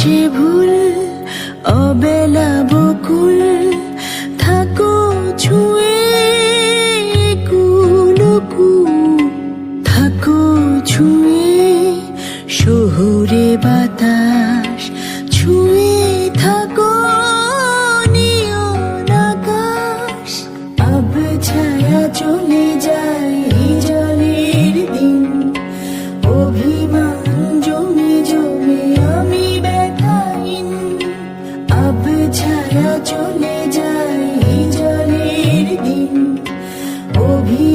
সে ভুল অবেলা বকুল থাকো ছুঁয়ে কুলকু। থাকো ছুঁয়ে সহু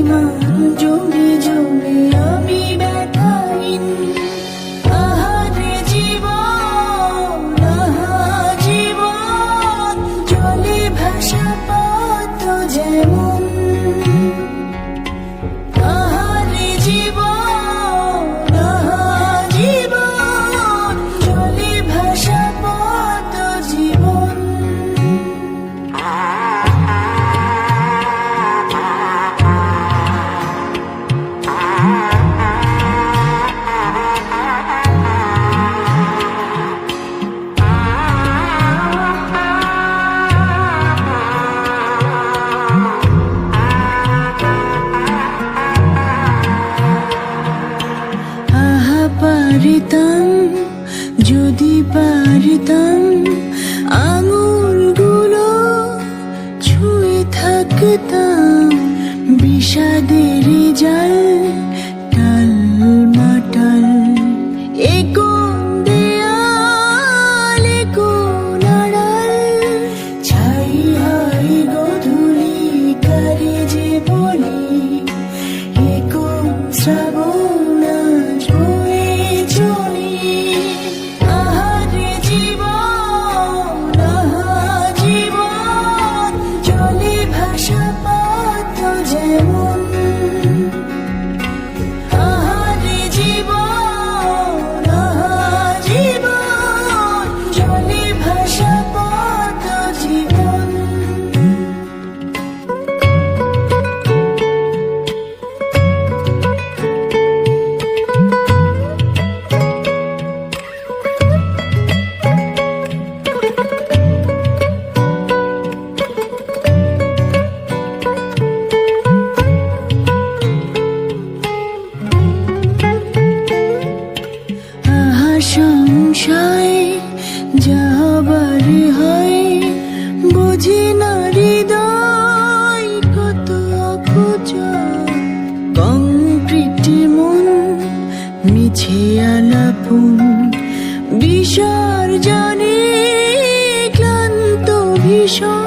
মঞ্জুর পারিতাম যদি পারিতাম আঙুলগুলো ছুঁয়ে থাকতাম। বিষাদের জাল টাল। মাটাল একো Shut 见。মিছে আলাপন বিসর্জনে ক্লান্ত ভীষণ।